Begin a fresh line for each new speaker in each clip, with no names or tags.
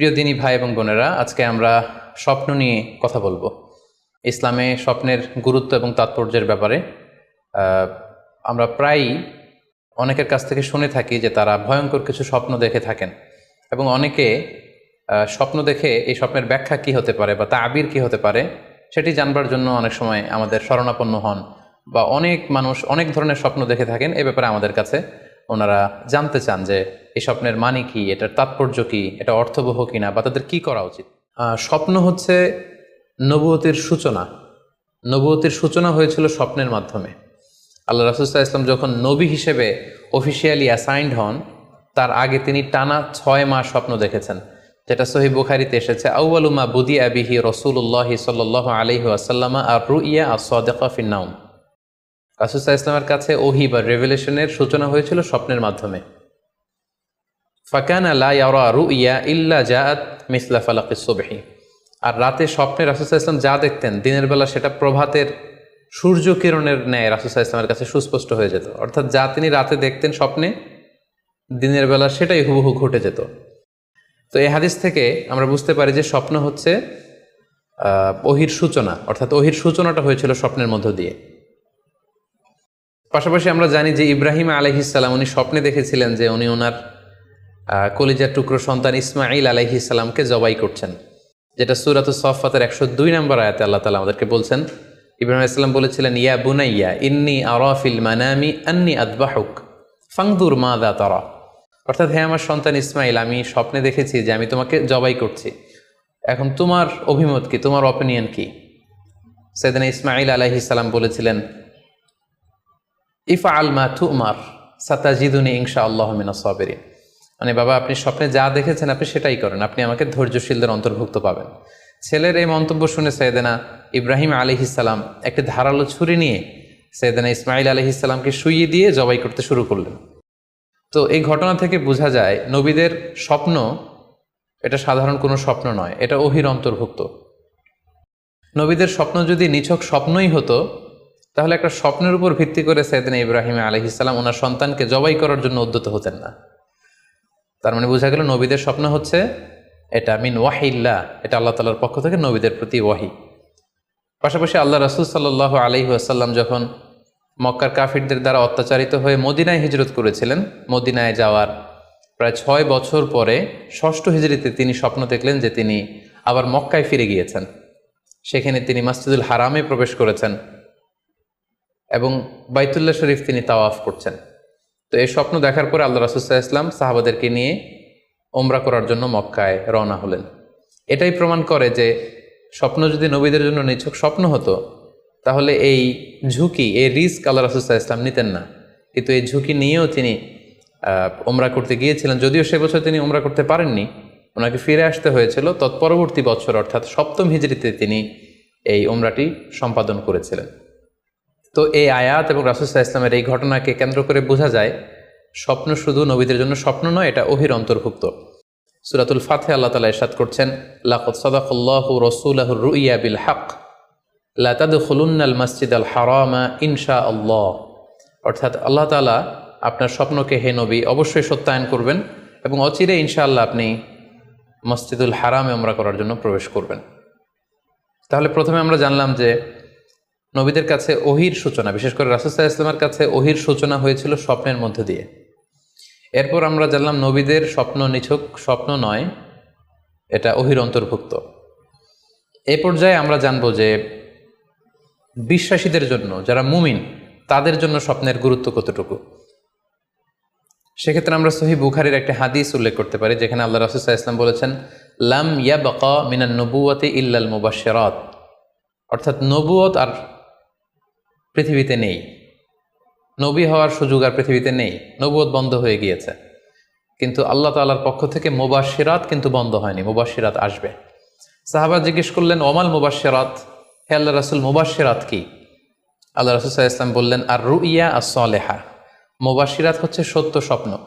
প্রিয় দিনী ভাই এবং বোনেরা, আজকে আমরা স্বপ্ন নিয়ে কথা বলব। ইসলামে স্বপ্নের গুরুত্ব এবং তাৎপর্যের ব্যাপারে আমরা প্রায়ই অনেকের কাছ থেকে শুনে থাকি যে তারা ভয়ঙ্কর কিছু স্বপ্ন দেখে থাকেন এবং অনেকে স্বপ্ন দেখে এই স্বপ্নের ব্যাখ্যা কি হতে পারে বা তা আবির কি হতে পারে, সেটি জানবার জন্য অনেক সময় আমাদের শরণাপন্ন হন বা অনেক মানুষ অনেক ধরনের স্বপ্ন দেখে থাকেন। এ ব্যাপারে আমাদের কাছে ওনারা জানতে চান যে এই স্বপ্নের মানে কি? এটার তাৎপর্য কি? এটা অর্থবহ কিনা? বা তাদের কি করা উচিত? স্বপ্ন হচ্ছে নবুয়তির সূচনা। নবুয়তির সূচনা হয়েছিল স্বপ্নের মাধ্যমে। আল্লাহ রাসুল্লাহ ইসলাম যখন নবী হিসেবে অফিসিয়ালি অ্যাসাইন্ড হন, তার আগে তিনি টানা ছয় মাস স্বপ্ন দেখেছেন। যেটা সহি বুখারিতে এসেছে আউআলুমা বুদি আবিহি রসুল্লাহি সাল আলহি আসাল্লামা আর রুইয়া আর সদেকা ফিন্নাউম রাসুল্লাহ ইসলামের কাছে ওহি বা রেভেলেশনের সূচনা হয়েছিল স্বপ্নের মাধ্যমে। ফাকান আলা ইয়ারা রুইয়া ইল্লা জাআত মিসলা ফালাকি সুবহি। আর রাতে স্বপ্নে রাসুসাহ ইসলাম যা দেখতেন, দিনের বেলা সেটা প্রভাতের সূর্য কিরণের ন্যায় রাসুসাহ ইসলামের কাছে সুস্পষ্ট হয়ে যেত। অর্থাৎ যা তিনি রাতে দেখতেন স্বপ্নে, দিনের বেলা সেটাই হুবহু ঘটে যেত। তো এই হাদিস থেকে আমরা বুঝতে পারি যে স্বপ্ন হচ্ছে ওহির সূচনা, অর্থাৎ ওহির সূচনাটা হয়েছিল স্বপ্নের মধ্য দিয়ে। পাশাপাশি আমরা জানি যে ইব্রাহিম আলহিসাল্লাম উনি স্বপ্নে দেখেছিলেন যে উনি ওনার কলিজার টুকরো সন্তান ইসমাইল আলহিসাল্লামকে জবাই করছেন, যেটা সুরাত সফাতের একশো দুই নম্বর আয়াতে আল্লাহ তালা আমাদেরকে বলছেন। ইব্রাহিম ইসলাম বলেছিলেন, ইয়া বুনাইয়া, ইন্নি আরাফিল মানামি আন্নি আদবাহুক, ফাংদুর মা দা তারা। অর্থাৎ হ্যাঁ আমার সন্তান ইসমাইল আমি স্বপ্নে দেখেছি যে আমি তোমাকে জবাই করছি। এখন তোমার অভিমত কি? তোমার অপিনিয়ন কি? সেদিন ইসমাইল আলাইহিসাল্লাম বলেছিলেন ইফা আল মা তুমার, সাতাজিদুনি ইনশা আল্লাহ মিনা সাবেরিন। মানে বাবা, আপনি স্বপ্নে যা দেখেছেন আপনি সেটাই করেন। আপনি আমাকে ধৈর্যশীলদের অন্তর্ভুক্ত পাবেন। ছেলের এই মন্তব্য শুনে সৈয়দেনা ইব্রাহিম আলিহিসাল্লাম একটি ধারালো ছুরি নিয়ে সৈয়দেনা ইসমাইল আলিহিসাল্লামকে শুইয়ে দিয়ে জবাই করতে শুরু করলেন। তো এই ঘটনা থেকে বোঝা যায়, নবীদের স্বপ্ন এটা সাধারণ কোনো স্বপ্ন নয়, এটা অহির অন্তর্ভুক্ত। নবীদের স্বপ্ন যদি নিছক স্বপ্নই হতো, তাহলে একটা স্বপ্নের উপর ভিত্তি করে সৈয়দিন ইব্রাহিম আলহিসাল্লাম ওনার সন্তানকে জবাই করার জন্য উদ্যত হতেন না। তার মানে বোঝা গেল নবীদের স্বপ্ন হচ্ছে এটা, মিন ওয়াহিল্লা, এটা আল্লাহ তালার পক্ষ থেকে নবীদের প্রতি ওয়াহি। পাশাপাশি আল্লাহ রসুল সাল্লাহ আলহি আসাল্লাম যখন মক্কার কাফিরদের দ্বারা অত্যাচারিত হয়ে মদিনায় হিজরত করেছিলেন, মদিনায় যাওয়ার প্রায় ছয় বছর পরে ষষ্ঠ হিজরিতে তিনি স্বপ্ন দেখলেন যে তিনি আবার মক্কায় ফিরে গিয়েছেন। সেখানে তিনি মাসজিদুল হারামে প্রবেশ করেছেন এবং বাইতুল্লাহ শরীফ তিনি তাওয়াফ করছেন। তো এই স্বপ্ন দেখার পরে আল্লাহ রাসুসাহ ইসলাম সাহাবাদেরকে নিয়ে ওমরা করার জন্য মক্কায় রওনা হলেন। এটাই প্রমাণ করে যে স্বপ্ন যদি নবীদের জন্য নিছক স্বপ্ন হতো, তাহলে এই ঝুঁকি, এই রিস্ক আল্লাহ রাসুসাহ ইসলাম নিতেন না। কিন্তু এই ঝুঁকি নিয়েও তিনি ওমরা করতে গিয়েছিলেন। যদিও সে বছর তিনি ওমরা করতে পারেননি, ওনাকে ফিরে আসতে হয়েছিল। তৎপরবর্তী বছর, অর্থাৎ সপ্তম হিজড়িতে তিনি এই ওমরাটি সম্পাদন করেছিলেন। তো এই আয়াত এবং রাসুসাহ ইসলামের এই ঘটনাকে কেন্দ্র করে বোঝা যায়, স্বপ্ন শুধু নবীদের জন্য স্বপ্ন নয়, এটা অহির অন্তর্ভুক্ত। সুরাতুল ফাতে আল্লাহ তালা ইরশাদ করছেন রুইয়া বিল হক লাতাদ মসজিদ আল হারামা ইনশা আল্লাহ অর্থাৎ আল্লাহ তালা আপনার স্বপ্নকে হে নবী অবশ্যই সত্যায়ন করবেন এবং অচিরে ইনশাআল্লাহ আপনি মসজিদুল হারামে আমরা করার জন্য প্রবেশ করবেন। তাহলে প্রথমে আমরা জানলাম যে নবীদের কাছে ওহির সূচনা, বিশেষ করে রাসুসাহ ইসলামের কাছে ওহির সূচনা হয়েছিল স্বপ্নের মধ্য দিয়ে। এরপর আমরা জানলাম নবীদের স্বপ্ন নিছক, স্বপ্ন নয়, এটা ওহির অন্তর্ভুক্ত। এ পর্যায়ে আমরা জানব যে বিশ্বাসীদের জন্য, যারা মুমিন, তাদের জন্য স্বপ্নের গুরুত্ব কতটুকু? সেক্ষেত্রে আমরা সহি বুখারির একটা হাদিস উল্লেখ করতে পারি, যেখানে আল্লাহ রাসুসাহ ইসলাম বলেছেন, লাম ইয়া বকা মিনান নবুয়াতে ইল্লাল মুবাশশারাত। অর্থাৎ নবুয়ত আর পৃথিবীতে নেই। নবী হওয়ার সুযোগ আর পৃথিবীতে নেই। নবুয়ত বন্ধ হয়ে গিয়েছে। কিন্তু আল্লাহ তাল্লার পক্ষ থেকে মুবাশিরাত কিন্তু বন্ধ হয়নি। মুবাশিরাত আসবে। সাহাবা জিজ্ঞেস করলেন ওমাল মুবাশিরাত হে আল্লাহ রাসুল মুবাশিরাত কি? আল্লাহ রাসুল ইসলাম বললেন আর রুইয়া আর সলেহা মুবাশিরাত হচ্ছে সত্য স্বপ্ন।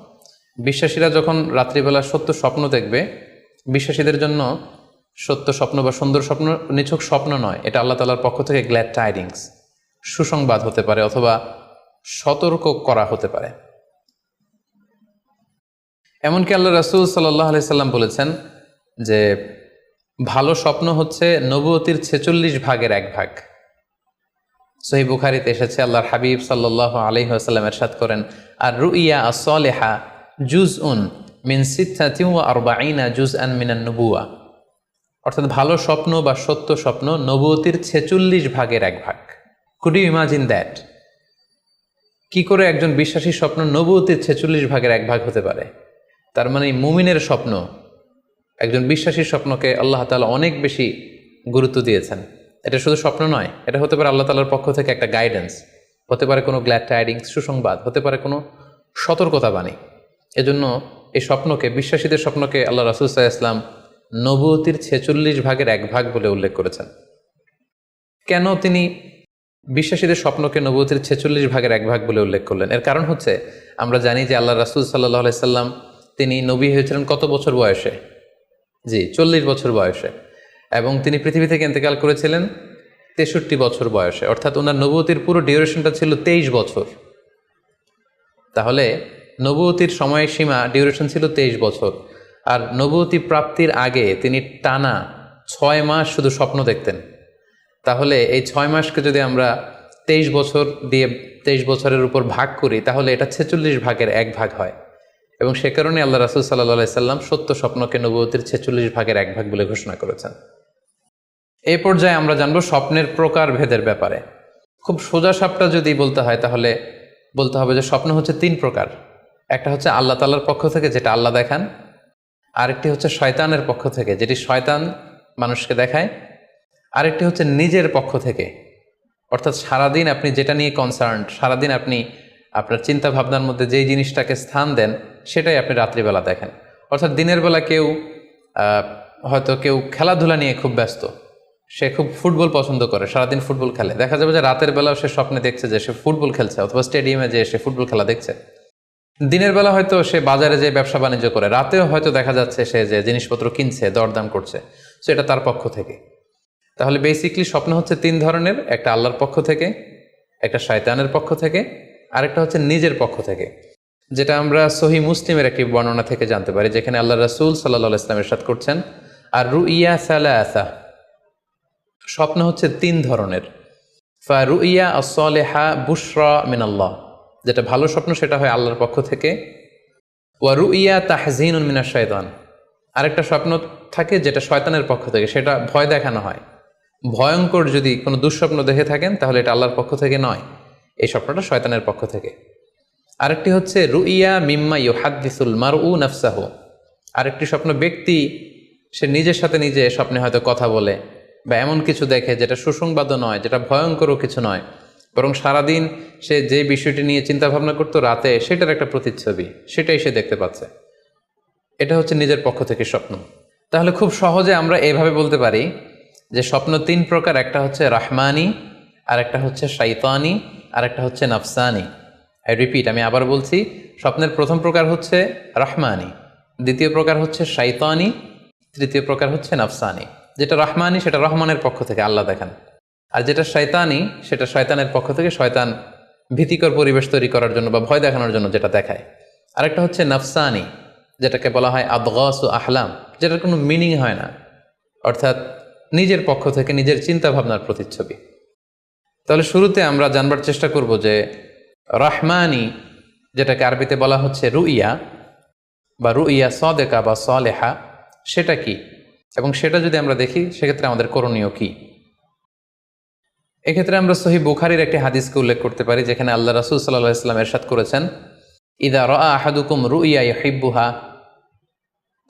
বিশ্বাসীরা যখন রাত্রিবেলা সত্য স্বপ্ন দেখবে, বিশ্বাসীদের জন্য সত্য স্বপ্ন বা সুন্দর স্বপ্ন নিছক স্বপ্ন নয়। এটা আল্লাহ তালার পক্ষ থেকে গ্ল্যাড টাইডিংস সুসংবাদ হতে পারে অথবা সতর্ক করা হতে পারে। এমনকি আল্লাহ রাসুল সাল্লাহ আলি সাল্লাম বলেছেন যে, ভালো স্বপ্ন হচ্ছে নবুয়তির ছেচল্লিশ ভাগের এক ভাগ। সহি বুখারিতে এসেছে, আল্লাহর হাবিব সাল্লাহ আলহি আসাল্লাম করেন, আর রুইয়া আসলেহা জুজ উন মিন সিদ্ধাতিউ আরবাইনা জুজ আন মিনান নবুয়া অর্থাৎ ভালো স্বপ্ন বা সত্য স্বপ্ন নবুয়তির ছেচল্লিশ ভাগের এক ভাগ। কুড ইউ ইমাজিন দ্যাট কি করে একজন বিশ্বাসী স্বপ্ন নবুয়তির ছেচল্লিশ ভাগের এক ভাগ হতে পারে? তার মানে মুমিনের স্বপ্ন, একজন বিশ্বাসীর স্বপ্নকে আল্লাহ তালা অনেক বেশি গুরুত্ব দিয়েছেন। এটা শুধু স্বপ্ন নয়, এটা হতে পারে আল্লাহ তালার পক্ষ থেকে একটা গাইডেন্স হতে পারে কোনো গ্ল্যাড টাইডিংস সুসংবাদ, হতে পারে কোনো সতর্কতা বাণী এজন্য এই স্বপ্নকে, বিশ্বাসীদের স্বপ্নকে আল্লাহ রাসুলসাহ ইসলাম নবতির ছেচল্লিশ ভাগের এক ভাগ বলে উল্লেখ করেছেন। কেন তিনি বিশ্বাসীদের স্বপ্নকে নবতির ছেচল্লিশ ভাগের এক ভাগ বলে উল্লেখ করলেন। এর কারণ হচ্ছে, আমরা জানি যে আল্লাহ রাসুল সাল্লাহ সাল্লাম, তিনি নবী হয়েছিলেন কত বছর বয়সে? জি, চল্লিশ বছর বয়সে। এবং তিনি পৃথিবী থেকে ইন্তেকাল করেছিলেন তেষট্টি বছর বয়সে। অর্থাৎ ওনার নবতির পুরো ডিউরেশনটা ছিল তেইশ বছর। তাহলে নবতির সময়সীমা ডিউরেশন ছিল তেইশ বছর। আর নবতী প্রাপ্তির আগে তিনি টানা ছয় মাস শুধু স্বপ্ন দেখতেন। তাহলে এই ছয় মাসকে যদি আমরা তেইশ বছর দিয়ে তেইশ বছরের উপর ভাগ করি, তাহলে এটা ছেচল্লিশ ভাগের এক ভাগ হয়। এবং সে কারণে আল্লাহ রাসুল সাল্লাহ সাল্লাম সত্য স্বপ্নকে নবতির ছেচল্লিশ ভাগের এক ভাগ বলে ঘোষণা করেছেন। এই পর্যায়ে আমরা জানব স্বপ্নের প্রকার ভেদের ব্যাপারে। খুব সোজা সাপটা যদি বলতে হয়, তাহলে বলতে হবে যে স্বপ্ন হচ্ছে তিন প্রকার। একটা হচ্ছে আল্লাহ তাল্লার পক্ষ থেকে, যেটা আল্লাহ দেখান। আরেকটি হচ্ছে শয়তানের পক্ষ থেকে, যেটি শয়তান মানুষকে দেখায়। আরেকটি হচ্ছে নিজের পক্ষ থেকে। অর্থাৎ সারাদিন আপনি যেটা নিয়ে কনসার্ন সারাদিন আপনি আপনার চিন্তা ভাবনার মধ্যে যেই জিনিসটাকে স্থান দেন, সেটাই আপনি রাত্রিবেলা দেখেন। অর্থাৎ দিনের বেলা কেউ হয়তো কেউ খেলাধুলা নিয়ে খুব ব্যস্ত, সে খুব ফুটবল পছন্দ করে, সারাদিন ফুটবল খেলে। দেখা যাবে যে রাতের বেলাও সে স্বপ্নে দেখছে যে সে ফুটবল খেলছে, অথবা স্টেডিয়ামে যে সে ফুটবল খেলা দেখছে। দিনের বেলা হয়তো সে বাজারে যে ব্যবসা বাণিজ্য করে, রাতেও হয়তো দেখা যাচ্ছে সে যে জিনিসপত্র কিনছে, দরদাম করছে সো এটা তার পক্ষ থেকে। তাহলে বেসিকলি স্বপ্ন হচ্ছে তিন ধরনের, একটা আল্লাহর পক্ষ থেকে, একটা শয়তানের পক্ষ থেকে, আরেকটা হচ্ছে নিজের পক্ষ থেকে। যেটা আমরা সহি মুসলিমের একটি বর্ণনা থেকে জানতে পারি, যেখানে আল্লাহ রাসুল সাল্লাহ ইসলামের সাথ করছেন, আর রু ইয়া সালাসা। স্বপ্ন হচ্ছে তিন ধরনের। ফা রু ইয়া আসলেহা বুশরা মিনাল্লাহ। যেটা ভালো স্বপ্ন, সেটা হয় আল্লাহর পক্ষ থেকে। ওয়া রু ইয়া তাহজিন মিনা শয়তান আরেকটা স্বপ্ন থাকে যেটা শয়তানের পক্ষ থেকে, সেটা ভয় দেখানো হয়। ভয়ঙ্কর যদি কোনো দুঃস্বপ্ন দেখে থাকেন, তাহলে এটা আল্লাহর পক্ষ থেকে নয়। এই স্বপ্নটা শয়তানের পক্ষ থেকে। আরেকটি হচ্ছে, রুইয়া মিম্মা ইউহাদ্দিসুল মার উ নফসাহ। আরেকটি স্বপ্ন ব্যক্তি, সে নিজের সাথে নিজে স্বপ্নে হয়তো কথা বলে বা এমন কিছু দেখে যেটা সুসংবাদও নয়, যেটা ভয়ঙ্করও কিছু নয়। বরং সারাদিন সে যে বিষয়টি নিয়ে চিন্তা ভাবনা করতো রাতে, সেটার একটা প্রতিচ্ছবি, সেটাই সে দেখতে পাচ্ছে। এটা হচ্ছে নিজের পক্ষ থেকে স্বপ্ন। তাহলে খুব সহজে আমরা এভাবে বলতে পারি যে স্বপ্ন তিন প্রকার, একটা হচ্ছে রাহমানি আর একটা হচ্ছে শাইতানি আর একটা হচ্ছে নাফসানি। আই রিপিট আমি আবার বলছি, স্বপ্নের প্রথম প্রকার হচ্ছে রহমানি, দ্বিতীয় প্রকার হচ্ছে শাইতানি, তৃতীয় প্রকার হচ্ছে নাফসানি। যেটা রহমানি, সেটা রহমানের পক্ষ থেকে, আল্লাহ দেখান। আর যেটা শয়তানি সেটা শয়তানের পক্ষ থেকে শয়তান ভীতিকর পরিবেশ তৈরি করার জন্য বা ভয় দেখানোর জন্য যেটা দেখায়। আরেকটা হচ্ছে নাফসানি, যেটাকে বলা হয় আবগাস ও আহলাম, যেটার কোনো মিনিং হয় না। অর্থাৎ নিজের পক্ষ থেকে নিজের চিন্তা ভাবনার প্রতিচ্ছবি। তাহলে শুরুতে আমরা জানবার চেষ্টা করব যে রহমানি, যেটাকে আরবিতে বলা হচ্ছে রুইয়া, বা রুইয়া সদেকা বা সলেহা, সেটা কি? এবং সেটা যদি আমরা দেখি, সেক্ষেত্রে আমাদের করণীয় কি? এক্ষেত্রে আমরা সহি বুখারির একটি হাদিসকে উল্লেখ করতে পারি, যেখানে আল্লাহ রাসুল সাল্লাহ ইসলাম এরশাদ করেছেন, ইদা রা আহাদুকুম রুইয়া ইহিব্বুহা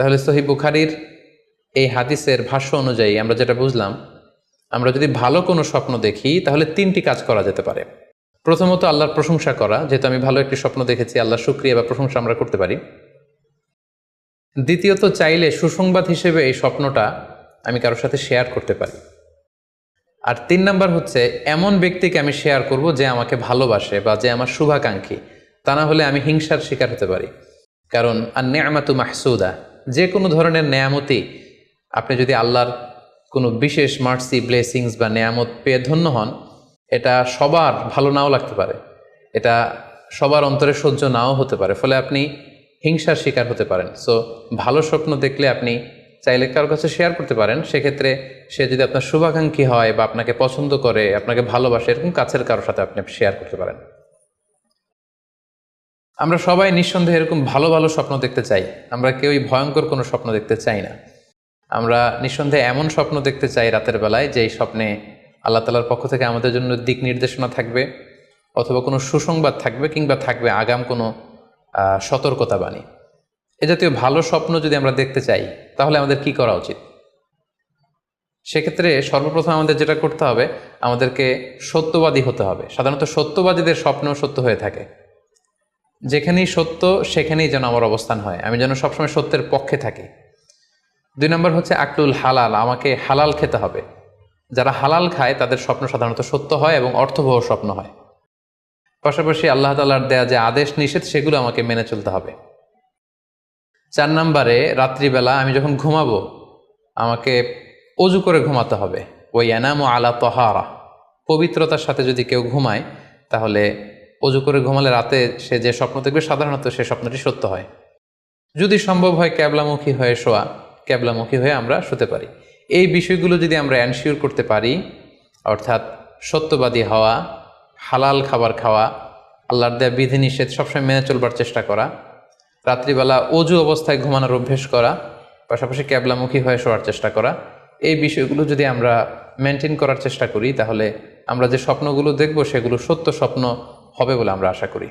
তাহলে সহি বুখারির এই হাদিসের ভাষ্য অনুযায়ী আমরা যেটা বুঝলাম, আমরা যদি ভালো কোনো স্বপ্ন দেখি, তাহলে তিনটি কাজ করা যেতে পারে। প্রথমত আল্লাহর প্রশংসা করা, যেহেতু আমি ভালো একটি স্বপ্ন দেখেছি আল্লাহ শুক্রিয়া বা প্রশংসা আমরা করতে পারি। দ্বিতীয়ত, চাইলে সুসংবাদ হিসেবে এই স্বপ্নটা আমি কারোর সাথে শেয়ার করতে পারি। আর তিন নাম্বার হচ্ছে, এমন ব্যক্তিকে আমি শেয়ার করব যে আমাকে ভালোবাসে বা যে আমার শুভাকাঙ্ক্ষী। তা না হলে আমি হিংসার শিকার হতে পারি। কারণ আর নেয়ামাতু মাহসুদা যে কোনো ধরনের নেয়ামতি আপনি যদি আল্লাহর কোনো বিশেষ মার্সি ব্লেসিংস বা নেয়ামত পেয়ে ধন্য হন, এটা সবার ভালো নাও লাগতে পারে। এটা সবার অন্তরে সহ্য নাও হতে পারে, ফলে আপনি হিংসার শিকার হতে পারেন। সো ভালো স্বপ্ন দেখলে আপনি চাইলে কারোর কাছে শেয়ার করতে পারেন। সেক্ষেত্রে সে যদি আপনার শুভাকাঙ্ক্ষী হয় বা আপনাকে পছন্দ করে, আপনাকে ভালোবাসে, এরকম কাছের কারোর সাথে আপনি শেয়ার করতে পারেন। আমরা সবাই নিঃসন্দেহে এরকম ভালো ভালো স্বপ্ন দেখতে চাই। আমরা কেউই ভয়ঙ্কর কোনো স্বপ্ন দেখতে চাই না। আমরা নিঃসন্দেহে এমন স্বপ্ন দেখতে চাই রাতের বেলায়, যেই স্বপ্নে আল্লাহ তালার পক্ষ থেকে আমাদের জন্য দিক নির্দেশনা থাকবে অথবা কোনো সুসংবাদ থাকবে কিংবা থাকবে আগাম কোনো সতর্কতা বাণী এ জাতীয় ভালো স্বপ্ন যদি আমরা দেখতে চাই, তাহলে আমাদের কি করা উচিত? সেক্ষেত্রে সর্বপ্রথম আমাদের যেটা করতে হবে, আমাদেরকে সত্যবাদী হতে হবে। সাধারণত সত্যবাদীদের স্বপ্ন সত্য হয়ে থাকে। যেখানেই সত্য, সেখানেই যেন আমার অবস্থান হয়। আমি যেন সবসময় সত্যের পক্ষে থাকি। দুই নম্বর হচ্ছে আকলুল হালাল, আমাকে হালাল খেতে হবে। যারা হালাল খায়, তাদের স্বপ্ন সাধারণত সত্য হয় এবং অর্থবহ স্বপ্ন হয়। পাশাপাশি আল্লাহ তালার দেয়া যে আদেশ নিষেধ, সেগুলো আমাকে মেনে চলতে হবে। চার নম্বরে, রাত্রিবেলা আমি যখন ঘুমাবো, আমাকে অজু করে ঘুমাতে হবে। ওই এনাম আলা তহারা। পবিত্রতার সাথে যদি কেউ ঘুমায়, তাহলে অজু করে ঘুমালে রাতে সে যে স্বপ্ন দেখবে, সাধারণত সে স্বপ্নটি সত্য হয়। যদি সম্ভব হয় ক্যাবলামুখী হয়ে শোয়া, ক্যাবলামুখী হয়ে আমরা শুতে পারি। এই বিষয়গুলো যদি আমরা অ্যানশিওর করতে পারি, অর্থাৎ সত্যবাদী হওয়া, হালাল খাবার খাওয়া, আল্লাহর দেয়া বিধিনিষেধ সবসময় মেনে চলবার চেষ্টা করা, রাত্রিবেলা অজু অবস্থায় ঘুমানোর অভ্যেস করা, পাশাপাশি ক্যাবলামুখী হয়ে শোয়ার চেষ্টা করা, এই বিষয়গুলো যদি আমরা মেনটেন করার চেষ্টা করি, তাহলে আমরা যে স্বপ্নগুলো দেখব, সেগুলো সত্য স্বপ্ন হবে বলে আমরা আশা করি।